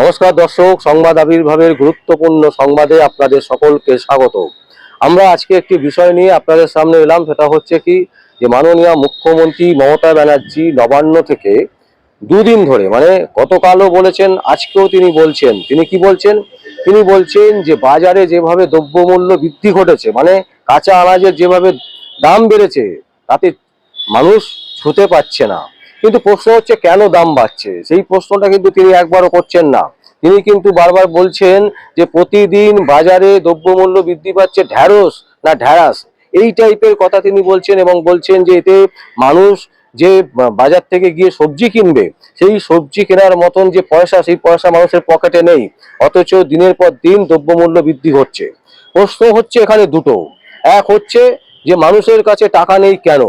নমস্কার দর্শক, সংবাদ আবির্ভাবের গুরুত্বপূর্ণ সংবাদে আপনাদের সকলকে স্বাগত। আমরা আজকে একটি বিষয় নিয়ে আপনাদের সামনে এলাম, সেটা হচ্ছে কি, যে মাননীয় মুখ্যমন্ত্রী মমতা ব্যানার্জি নবান্ন থেকে দুদিন ধরে মানে গতকালও বলেছেন, আজকেও তিনি বলছেন। তিনি কি বলছেন? তিনি বলছেন যে বাজারে যেভাবে দ্রব্যমূল্য বৃদ্ধি ঘটেছে মানে কাঁচা আনাজের যেভাবে দাম বেড়েছে, তাতে মানুষ ছুতে পারছে না। কিন্তু প্রশ্ন হচ্ছে, কেন দাম বাড়ছে? সেই প্রশ্নটা কিন্তু তিনি একবারও করছেন না। তিনি কিন্তু বারবার বলছেন যে, প্রতিদিন বাজারে দ্রব্যমূল্য বৃদ্ধি পাচ্ছে ঢ্যাঁড়স না ঢ্যাঁড়াস। এই টাইপের কথা তিনি বলছেন এবং বলছেন যে, এতে মানুষ যে বাজার থেকে গিয়ে সবজি কিনবে, সেই সবজি কেনার মতন যে পয়সা, সেই পয়সা মানুষের পকেটে নেই। অথচ দিনের পর দিন দ্রব্যমূল্য বৃদ্ধি হচ্ছে। প্রশ্ন হচ্ছে এখানে দুটো। এক হচ্ছে যে, মানুষের কাছে টাকা নেই কেন?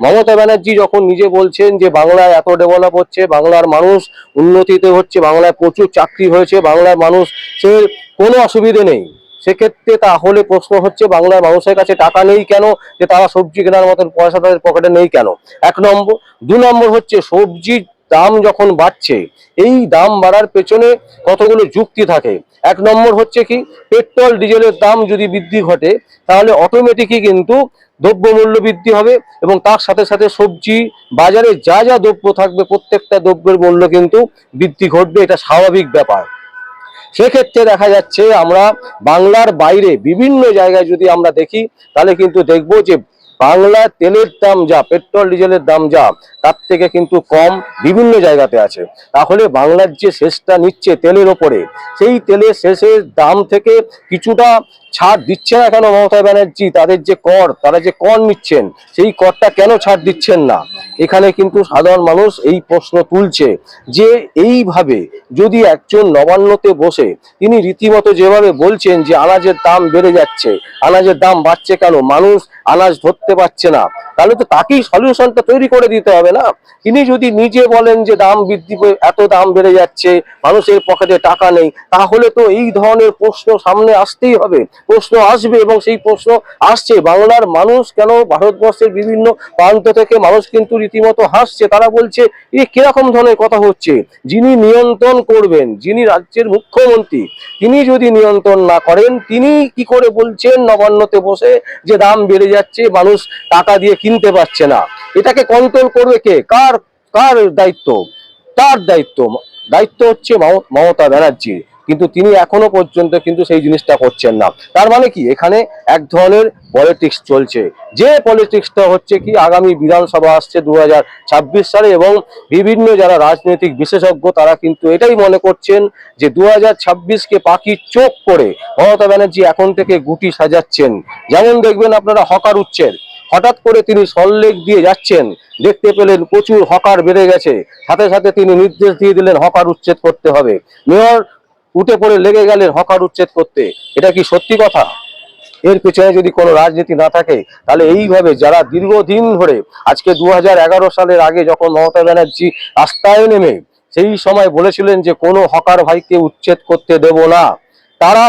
মমতা ব্যানার্জি যখন নিজে বলছেন যে বাংলায় এত ডেভেলপ হচ্ছে, বাংলার মানুষ উন্নতিতে হচ্ছে, বাংলায় প্রচুর চাকরি হয়েছে, বাংলার মানুষ সে কোনো অসুবিধে নেই। সেক্ষেত্রে তাহলে প্রশ্ন হচ্ছে, বাংলার মানুষের কাছে টাকা নেই কেন? যে তারা সবজি কেনার মতন পয়সা তাদের পকেটে নেই কেন? এক নম্বর। দু নম্বর হচ্ছে, সবজির দাম যখন বাড়ছে, এই দাম বাড়ার পেছনে কতগুলো যুক্তি থাকে? এক নম্বর হচ্ছে কি, পেট্রোল, ডিজেলের দাম যদি বৃদ্ধি ঘটে, তাহলে অটোমেটিকই কিন্তু দ্রব্যমূল্য বৃদ্ধি হবে এবং তার সাথে সাথে সবজি বাজারে যা যা দ্রব্য থাকবে, প্রত্যেকটা দ্রব্যের মূল্য কিন্তু বৃদ্ধি ঘটবে। এটা স্বাভাবিক ব্যাপার। সেক্ষেত্রে দেখা যাচ্ছে আমরা বাংলার বাইরে বিভিন্ন জায়গায় যদি আমরা দেখি, তাহলে কিন্তু দেখব যে বাংলা তেলের দাম যা, পেট্রোল, ডিজেলের দাম যা, তার থেকে কিন্তু কম বিভিন্ন জায়গাতে আছে। তাহলে বাংলার যে শেষটা নিচ্ছে তেলের ওপরে, সেই তেলের শেষের দাম থেকে কিছুটা ছাড় দিচ্ছে না কেন মমতা ব্যানার্জি? তাদের যে কর, তারা যে কর নিচ্ছেন, সেই করটা কেন ছাড় দিচ্ছেন না? এখানে কিন্তু সাধারণ মানুষ এই প্রশ্ন তুলছে যে এইভাবে যদি একজন নবান্নতে বসে, তিনি রীতিমতো যেভাবে বলছেন যে আনাজের দাম বেড়ে যাচ্ছে, আনাজের দাম বাড়ছে কেন? মানুষ আনাজ ধরতে পারছে না। তাহলে তো তাকেই সলিউশনটা তৈরি করে দিতে হবে না? তিনি যদি নিজে বলেন যে দাম বৃদ্ধি এত দাম বেড়ে যাচ্ছে, মানুষের পকেটে টাকা নেই, তাহলে তো এই ধরনের প্রশ্ন সামনে আসতেই হবে। প্রশ্ন আসবে এবং সেই প্রশ্ন আসছে। বাংলার মানুষ কেন ভারতবর্ষের বিভিন্ন প্রান্ত থেকে মানুষ কিন্তু রীতিমতো হাসছে? তারা বলছে, এ কীরকম ধরনের কথা হচ্ছে? যিনি নিয়ন্ত্রণ করবেন, যিনি রাজ্যের মুখ্যমন্ত্রী, তিনি যদি নিয়ন্ত্রণ না করেন, তিনি কি করে বলছেন নবান্নতে বসে যে দাম বেড়ে যাচ্ছে, মানুষ টাকা দিয়ে কিনতে পারছে না। এটাকে কন্ট্রোল করবে কে? কার কার দায়িত্ব? তার দায়িত্ব। দায়িত্ব হচ্ছে মম- মমতা ব্যানার্জি কিন্তু তিনি এখনও পর্যন্ত কিন্তু সেই জিনিসটা করছেন না। তার মানে কি? এখানে এক ধরনের পলিটিক্স চলছে। যে পলিটিক্সটা হচ্ছে কি, আগামী বিধানসভা আসছে দু হাজার ছাব্বিশ সালে এবং বিভিন্ন যারা রাজনৈতিক বিশেষজ্ঞ, তারা কিন্তু এটাই মনে করছেন যে দু হাজার ছাব্বিশকে পাখির চোখ করে মমতা ব্যানার্জি এখন থেকে গুটি সাজাচ্ছেন। যেমন দেখবেন আপনারা হকার উচ্ছেদ। হঠাৎ করে তিনি সল্লেখ দিয়ে যাচ্ছেন, দেখতে পেলেন প্রচুর হকার বেড়ে গেছে। সাথে সাথে তিনি নির্দেশ দিয়ে দিলেন হকার উচ্ছেদ করতে হবে। মেয়র উঠে পড়ে লেগে গেলেন হকার উচ্ছেদ করতে। এটা কি সত্যি কথা? এর পেছনে যদি কোনো রাজনীতি না থাকে, তাহলে এইভাবে যারা দীর্ঘদিন ধরে আজকে দু হাজার এগারো সালের আগে যখন মমতা ব্যানার্জি রাস্তায় নেমে, সেই সময় বলেছিলেন যে কোনো হকার ভাইকে উচ্ছেদ করতে দেব না। তারা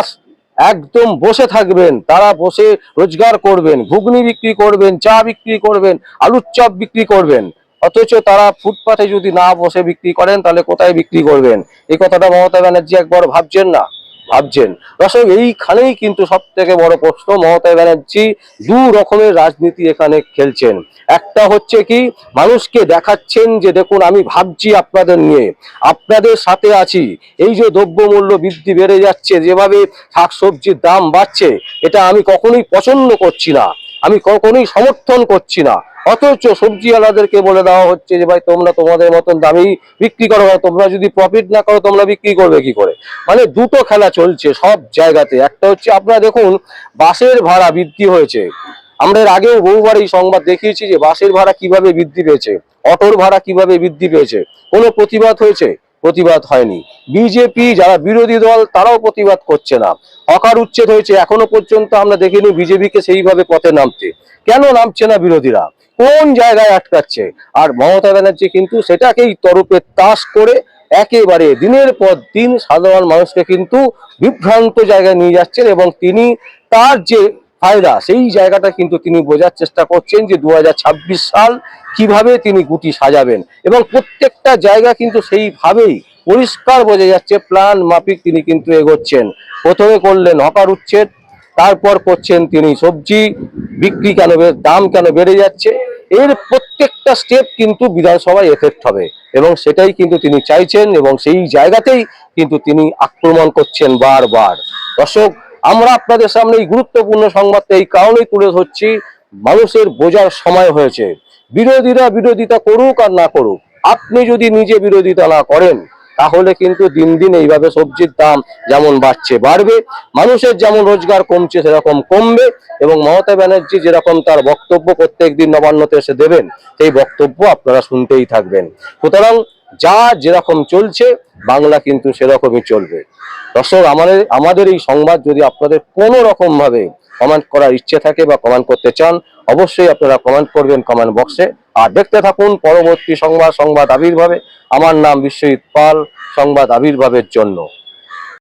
একদম বসে থাকবেন, তারা বসে রোজগার করবেন, ঘুগনি বিক্রি করবেন, চা বিক্রি করবেন, আলুর চপ বিক্রি করবেন। অথচ তারা ফুটপাথে যদি না বসে বিক্রি করেন, তাহলে কোথায় বিক্রি করবেন? এই কথাটা মমতা ব্যানার্জি একবার ভাবছেন না। ভাবছেন। দর্শক, এইখানেই কিন্তু সব থেকে বড় প্রশ্ন, মমতা ব্যানার্জি দু রকমের রাজনীতি এখানে খেলছেন। একটা হচ্ছে কি, মানুষকে দেখাচ্ছেন যে দেখুন, আমি ভাবছি আপনাদের নিয়ে, আপনাদের সাথে আছি। এই যে দ্রব্যমূল্য বৃদ্ধি বেড়ে যাচ্ছে, যেভাবে শাক সবজির দাম বাড়ছে, এটা আমি কখনোই পছন্দ করছি না। আমি কখনোই সমর্থন করছি না। অথচ সবজিওয়ালাদেরকে বলে দেওয়া হচ্ছে যে, ভাই, তোমরা তোমাদের মতন দামি বিক্রি করো তোমরা যদি প্রফিট না করো, তোমরা বিক্রি করবে কি করে? মানে দুটো খেলা চলছে সব জায়গাতে। একটা হচ্ছে আপনারা দেখুন বাসের ভাড়া বৃদ্ধি হয়েছে। আমরা এর আগেও বহুবার এই সংবাদ দেখিয়েছি যে বাসের ভাড়া কীভাবে বৃদ্ধি পেয়েছে, অটোর ভাড়া কীভাবে বৃদ্ধি পেয়েছে। কোনো প্রতিবাদ হয়েছে? প্রতিবাদ হয়নি। বিজেপি যারা বিরোধী দল, তারাও প্রতিবাদ করছে না। হকার উচ্ছেদ হয়েছে, এখনও পর্যন্ত আমরা দেখিনি বিজেপিকে সেইভাবে পথে নামতে। কেন নামছে না বিরোধীরা? কোন জায়গায় আটকাচ্ছে? আর মমতা ব্যানার্জি কিন্তু সেটাকেই তরফে তাস করে একেবারে দিনের পর দিন সাধারণ মানুষকে কিন্তু বিভ্রান্ত জায়গায় নিয়ে যাচ্ছেন এবং তিনি তার যে ফায়দা, সেই জায়গাটা কিন্তু তিনি বোঝার চেষ্টা করছেন যে দু হাজার ছাব্বিশ সাল কীভাবে তিনি গুটি সাজাবেন? এবং প্রত্যেকটা জায়গা কিন্তু সেইভাবেই পরিষ্কার বোঝা যাচ্ছে, প্ল্যান মাফিক তিনি কিন্তু এগোচ্ছেন। প্রথমে করলেন হকার উচ্ছেদ, তারপর করছেন তিনি সবজি, বিক্রি কেন দাম কেন বেড়ে যাচ্ছে? এর প্রত্যেকটা স্টেপ কিন্তু বিধানসভায় এফেক্ট হবে। এবং সেটাই কিন্তু তিনি চাইছেন এবং সেই জায়গাতেই কিন্তু তিনি আক্রমণ করছেন বারবার। দর্শক, আমরা আপনাদের সামনে এই গুরুত্বপূর্ণ সংবাদটা এই কারণেই তুলে ধরছি, মানুষের বোঝার সময় হয়েছে। বিরোধীরা বিরোধিতা করুক আর না করুক, আপনি যদি নিজে বিরোধিতা না করেন, তাহলে কিন্তু দিন দিন এইভাবে সবজির দাম যেমন বাড়ছে, বাড়বে, মানুষের যেমন রোজগার কমছে সেরকম কমবে এবং মমতা ব্যানার্জি যেরকম তার বক্তব্য প্রত্যেক দিন নবান্নতে এসে দেবেন, সেই বক্তব্য আপনারা শুনতেই থাকবেন। সুতরাং যা যেরকম চলছে, বাংলা কিন্তু সেরকমই চলবে। দর্শক, আমাদের আমাদের এই সংবাদ যদি আপনাদের কোনো রকম ভাবে কমেন্ট করার ইচ্ছে থাকে বা কমেন্ট করতে চান, অবশ্যই আপনারা কমেন্ট করবেন কমেন্ট বক্সে। আর দেখতে থাকুন পরবর্তী সংবাদ সংবাদ আবির্ভাবে। আমার নাম বিশ্বজিৎ পাল, সংবাদ আবির্ভাবের জন্য।